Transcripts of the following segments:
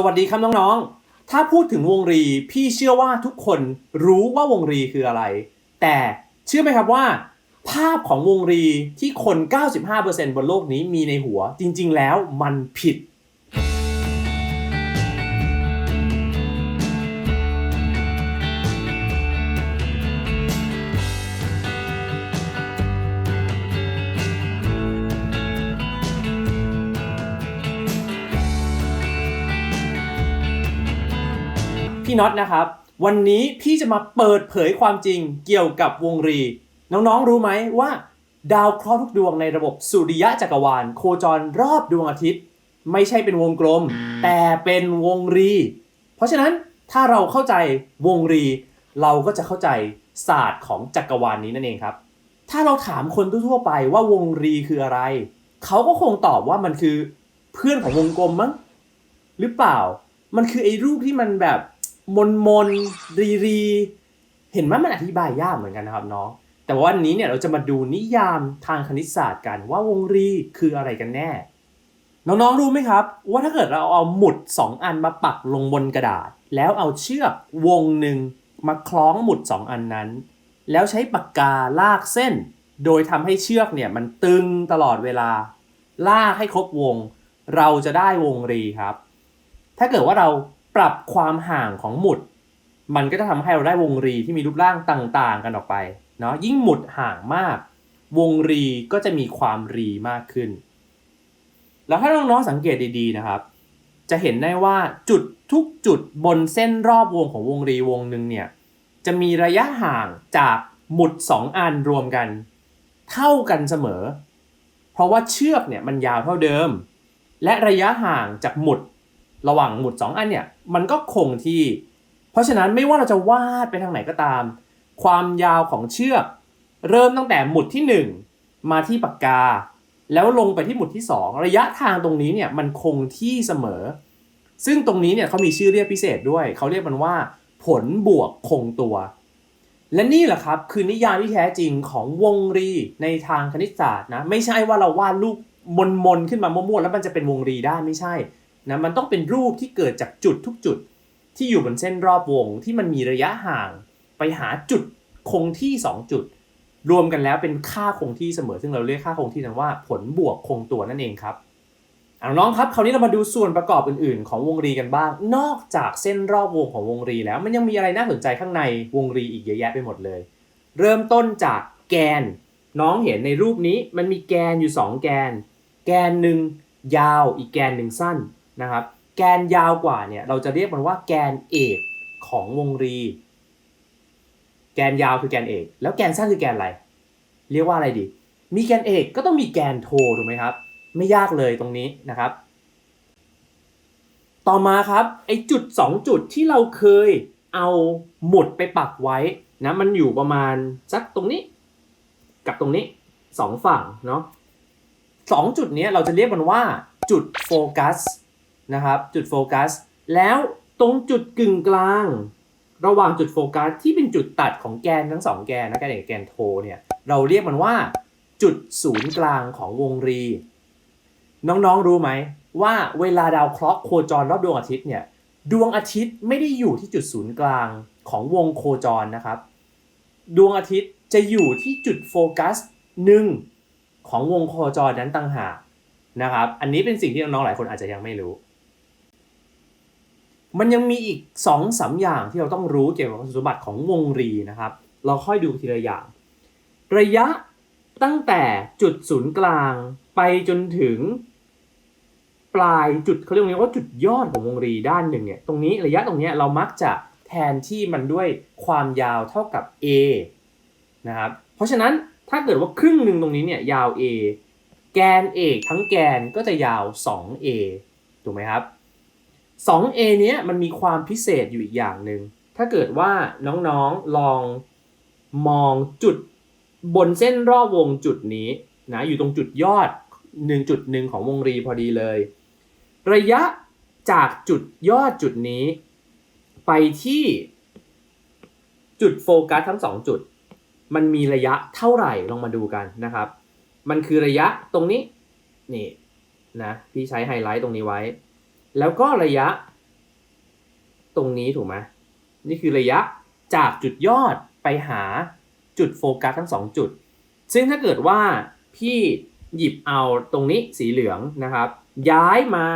สวัสดีครับน้องๆ ถ้าพูดถึงวงรี พี่เชื่อว่าทุกคนรู้ว่าวงรีคืออะไร แต่เชื่อไหมครับว่า ภาพของวงรีที่คน 95%บนโลกนี้มีในหัว จริง ๆ แล้วมันผิด พี่น็อตนะครับ วันนี้พี่จะมาเปิดเผยความจริงเกี่ยวกับวงรี น้องๆรู้ไหมว่า ดาวเคราะห์ทุกดวงในระบบสุริยะจักรวาล โคจรรอบดวงอาทิตย์ ไม่ใช่เป็นวงกลม แต่เป็นวงรี เพราะฉะนั้นถ้าเราเข้าใจวงรี เราก็จะเข้าใจศาสตร์ของจักรวาลนี้นั่นเองครับ ถ้าเราถามคนทั่วๆไปว่าวงรีคืออะไร เขาก็คงตอบว่ามันคือเพื่อนของวงกลมมั้งหรือเปล่า มันคือไอ้รูปที่มันแบบ มนมนรีรี เห็นไหมมันอธิบายยากเหมือนกันนะครับน้อง แต่ว่าวันนี้เนี่ยเราจะมาดูนิยามทางคณิตศาสตร์กันว่าวงรีคืออะไรกันแน่ น้องๆรู้ไหมครับ ว่าถ้าเกิดเราเอาหมุด 2 อันมาปักลงบนกระดาษ แล้วเอาเชือกวงหนึ่งมาคล้องหมุด 2 อันนั้น แล้วใช้ปากกาลากเส้น โดยทำให้เชือกเนี่ยมันตึงตลอดเวลา ลากให้ครบวง เราจะได้วงรีครับ ถ้าเกิดว่าเรา ปรับความห่างของหมุด มันก็จะทำให้เราได้วงรีที่มีรูปร่างต่าง ๆ กันออกไปเนาะยิ่งหมุดห่างมาก วงรีก็จะมีความรีมากขึ้น แล้วถ้าน้องๆสังเกตดีๆนะครับ จะเห็นได้ว่าจุดทุกจุดบนเส้นรอบวงของวงรีวงหนึ่งเนี่ยจะมีระยะห่างจากหมุด 2 อันรวมกัน เท่ากันเสมอ เพราะว่าเชือกเนี่ยมันยาวเท่าเดิม และระยะห่างจากหมุด ระหว่างหมุด 2 อันเนี่ยมันก็คงที่ เพราะฉะนั้นไม่ว่าเราจะวาดไปทางไหนก็ตาม ความยาวของเชือก เริ่มตั้งแต่หมุดที่ 1 มาที่ปากกา แล้วลงไปที่หมุดที่ 2 ระยะทางตรงนี้เนี่ยมันคงที่เสมอ ซึ่งตรงนี้เนี่ยเขามีชื่อเรียกพิเศษด้วย เขาเรียกมันว่า ผลบวกคงตัว และนี่แหละครับคือนิยามที่แท้จริงของวงรีในทางคณิตศาสตร์นะไม่ใช่ว่าเราวาดรูปมนๆขึ้นมามั่วๆแล้วมันจะเป็นวงรีได้ไม่ใช่ นะมันต้องเป็นรูปที่เกิดจากจุดทุกจุดที่อยู่บนเส้นรอบวงที่มันมีระยะห่างไปหาจุดคงที่ 2 จุด รวมกันแล้วเป็นค่าคงที่เสมอ ซึ่งเราเรียกค่าคงที่นั้นว่าผลบวกคงตัวนั่นเองครับเอาน้องครับ คราวนี้เรามาดูส่วนประกอบอื่น ๆ ของวงรีกันบ้าง นอกจากเส้นรอบวงของวงรีแล้วมันยังมีอะไรน่าสนใจข้างในวงรีอีกเยอะแยะไปหมดเลย เริ่มต้นจากแกน น้องเห็นในรูปนี้มันมีแกนอยู่ 2 แกน แกนหนึ่งยาวอีกแกนหนึ่งสั้น นะครับ แกนยาวกว่าเนี่ยเราจะเรียกมันว่าแกนเอกของวงรี แกนยาวคือแกนเอก แล้วแกนสั้นคือแกนอะไร เรียกว่าอะไรดี มีแกนเอกก็ต้องมีแกนโทถูกไหมครับ ไม่ยากเลยตรงนี้นะครับ ต่อมาครับไอจุด 2 จุดที่เราเคยเอาหมุดไปปักไว้นะมันอยู่ประมาณสักตรงนี้ กับตรงนี้สองฝั่งเนาะสองจุดนี้เราจะเรียกมันว่าจุดโฟกัส นะครับจุดโฟกัส แล้วตรงจุดกึ่งกลาง ระหว่างจุดโฟกัสที่เป็นจุดตัดของแกนทั้งสองแกนนะแกนเอกแกนโทเนี่ยเราเรียกมันว่า จุดศูนย์กลางของวงรี น้องๆรู้ไหมว่าเวลาดาวเคราะห์โคจรรอบดวงอาทิตย์เนี่ยดวงอาทิตย์ไม่ได้อยู่ที่จุดศูนย์กลางของวงโคจรนะครับ ดวงอาทิตย์จะอยู่ที่จุดโฟกัสหนึ่งของวงโคจรนั้นต่างหากนะครับ อันนี้เป็นสิ่งที่น้องๆหลายคนอาจจะยังไม่รู้ มันยังมีอีก2อสาอย่างที่เราต้องรู้เกี่ยวกับคุณสมบัติของวงรีนะครับ เราค่อยดูทีละอย่าง ระยะตั้งแต่จุดศูนย์กลางไปจนถึง ปลายจุดเขาเรียกว่าจุดยอดของวงรีด้านหนึ่งเนี่ยตรงนี้ระยะตรงนี้เรามักจะแทนที่มันด้วยความยาวเท่ากับ a นะครับเพราะฉะนั้นถ้าเกิดว่าครึ่งหนึ่งตรงนี้เนี่ยยาว a แกนเอกทั้งแกนก็จะยาว 2a ถูกไหมครับ 2a เนี้ยมันมีความพิเศษอยู่อีกอย่างหนึ่ง ถ้าเกิดว่าน้องๆลองมองจุดบนเส้นรอบวงจุดนี้นะอยู่ตรงจุดยอดหนึ่งจุดหนึ่งของวงรีพอดีเลย ระยะจากจุดยอดจุดนี้ ไปที่จุดโฟกัสทั้งสองจุด มันมีระยะเท่าไหร่ลองมาดูกันนะครับ มันคือระยะตรงนี้นี่นะพี่ใช้ไฮไลท์ตรงนี้ไว้ แล้วก็ระยะ ตรงนี้ถูกไหมนี่คือระยะจากจุดยอดไปหาจุดโฟกัสทั้งสองจุด ซึ่งถ้าเกิดว่าพี่หยิบเอาตรงนี้สีเหลืองนะครับ ย้ายมา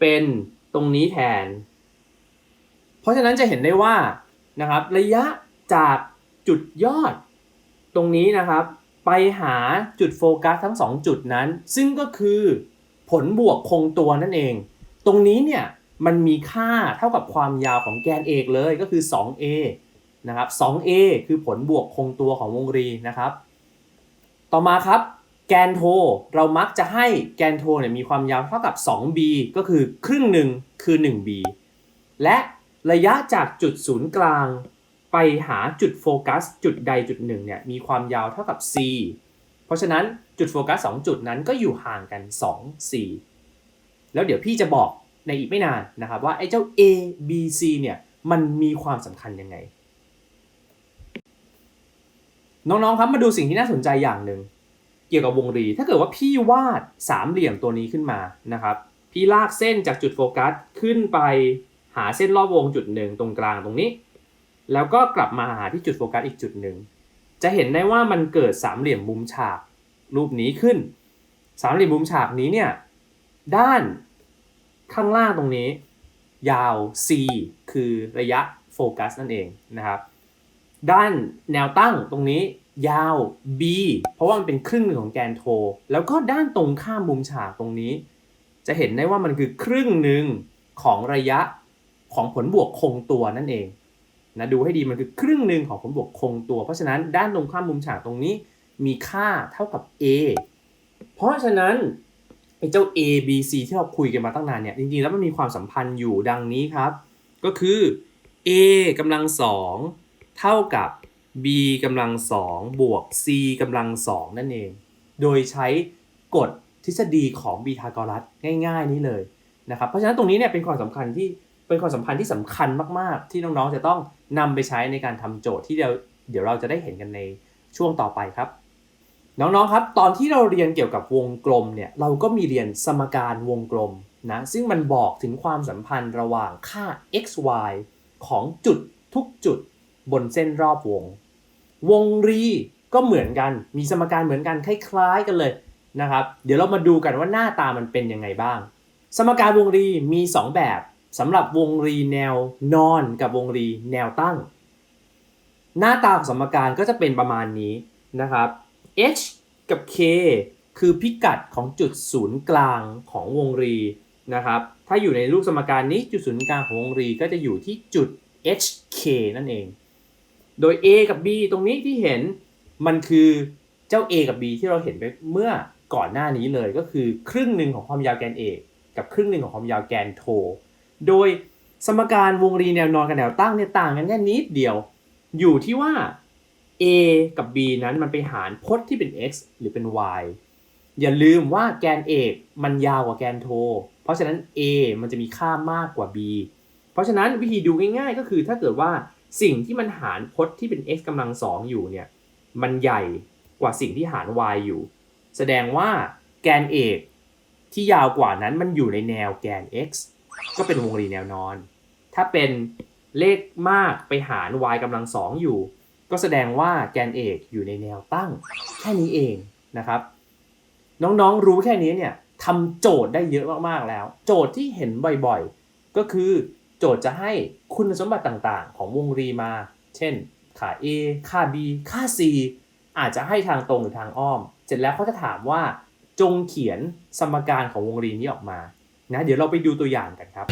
เป็นตรงนี้แทน เพราะฉะนั้นจะเห็นได้ว่านะครับ ระยะจากจุดยอด ตรงนี้นะครับ ไปหาจุดโฟกัสทั้ง 2 จุดนั้น ซึ่งก็คือ ผลบวกคงตัวนั่นเอง ตรงนี้เนี่ยมันมีค่าเท่ากับความยาวของแกนเอกเลยก็คือ 2a นะครับ 2a คือผลบวกคงตัวของวงรีนะครับ ต่อมาครับแกนโทเรามักจะให้แกนโทเนี่ยมีความยาวเท่ากับ 2b ก็คือครึ่งหนึ่งคือ 1b และระยะจากจุดศูนย์กลาง ไปหาจุดโฟกัสจุดใดจุดหนึ่งเนี่ยมีความยาวเท่ากับ c เพราะฉะนั้น จุดโฟกัส2จุดนั้นก็อยู่ห่างกัน2 c แล้วเดี๋ยวพี่จะบอกในอีกไม่นานนะครับว่าไอ้เจ้า a b c เนี่ยมันมีความสำคัญยังไง น้องๆครับมาดูสิ่งที่น่าสนใจอย่างหนึ่งเกี่ยวกับวงรี ถ้าเกิดว่าพี่วาดสามเหลี่ยมตัวนี้ขึ้นมานะครับพี่ลากเส้นจากจุดโฟกัสขึ้นไปหาเส้นรอบวงจุดหนึ่งตรงกลางตรงนี้ แล้วก็กลับมาหาที่จุดโฟกัสอีกจุดหนึ่งจะเห็นได้ว่ามันเกิดสามเหลี่ยมมุมฉาก รูปนี้ขึ้น สามเหลี่ยมมุมฉากนี้เนี่ย ด้านข้างล่างตรงนี้ ยาว c คือระยะโฟกัสนั่นเองนะครับ ด้านแนวตั้งตรงนี้ยาว b เพราะว่ามันเป็นครึ่งหนึ่งของแกนโท แล้วก็ด้านตรงข้ามมุมฉากตรงนี้ จะเห็นได้ว่ามันคือครึ่งหนึ่งของระยะของผลบวกคงตัวนั่นเองนะดูให้ดีมันคือครึ่งหนึ่งของผลบวกคงตัว เพราะฉะนั้นด้านตรงข้ามมุมฉากตรงนี้ มีค่าเท่ากับ a เพราะฉะนั้นไอ้เจ้า a b c ที่เราคุยกันมาตั้งนานเนี่ยจริงๆแล้วมันมีความสัมพันธ์อยู่ดังนี้ครับ ก็คือ a กำลังสองเท่ากับ b กำลังสองบวก c กำลังสองนั่นเอง โดยใช้กฎทฤษฎีของบีทากรัสง่าย ๆ นี้เลยนะครับ เพราะฉะนั้นตรงนี้เนี่ยเป็นความสำคัญที่เป็นความสัมพันธ์ที่สำคัญมากๆ ที่น้องๆจะต้องนำไปใช้ในการทำโจทย์ที่เดี๋ยวเดี๋ยวเราจะได้เห็นกันในช่วงต่อไปครับ น้องๆ ครับ ตอนที่เราเรียนเกี่ยวกับวงกลมเนี่ย เราก็มีเรียนสมการวงกลมนะ ซึ่งมันบอกถึงความสัมพันธ์ระหว่างค่า x y ของจุดทุกจุดบนเส้นรอบวง วงรีก็เหมือนกัน มีสมการเหมือนกันคล้ายๆกันเลยนะครับ เดี๋ยวเรามาดูกันว่าหน้าตามันเป็นยังไงบ้าง สมการวงรีมี 2 แบบสำหรับวงรีแนวนอนกับวงรีแนวตั้ง หน้าตาของสมการก็จะเป็นประมาณนี้นะครับ h กับ k คือพิกัดของจุดศูนย์กลางของวงรีนะครับ ถ้าอยู่ในรูปสมการนี้จุดศูนย์กลางของวงรีก็จะอยู่ที่จุด hk นั่นเอง โดย a กับ b ตรงนี้ที่เห็นมันคือเจ้า a กับ b ที่เราเห็นไปเมื่อก่อนหน้านี้เลยก็คือครึ่งหนึ่งของความยาวแกนเอกกับครึ่งหนึ่งของความยาวแกนโท โดยสมการวงรีแนวนอนกับแนวตั้งเนี่ยต่างกันแค่นิดเดียว อยู่ที่ว่า a กับ b นั้นมันไปหารพจน์ที่เป็น x หรือเป็น y อย่าลืมว่าแกนเอกมันยาวกว่าแกนโท เพราะฉะนั้น a มันจะมีค่ามากกว่า b เพราะฉะนั้นวิธีดูง่ายๆ ก็คือถ้าเกิดว่าสิ่งที่มันหารพจน์ที่เป็น x กำลังสองอยู่เนี่ยมันใหญ่กว่าสิ่งที่หาร y อยู่ แสดงว่าแกนเอกที่ยาวกว่านั้นมันอยู่ในแนวแกน x ก็เป็นวงรีแนวนอน ถ้าเป็นเลขมากไปหาร y กำลังสองอยู่ ก็แสดงว่าแกนเอกอยู่ในแนวตั้งแค่นี้เองนะครับ น้องๆรู้แค่นี้เนี่ยทำโจทย์ได้เยอะมากๆแล้ว โจทย์ที่เห็นบ่อยๆ ก็คือโจทย์จะให้คุณสมบัติต่างๆ ของวงรีมา เช่น ค่า a ค่า b ค่า c อาจจะให้ทางตรงหรือทางอ้อม เสร็จแล้วเขาจะถามว่า จงเขียนสมการของวงรีนี้ออกมานะเดี๋ยวเราไปดูตัวอย่างกันครับ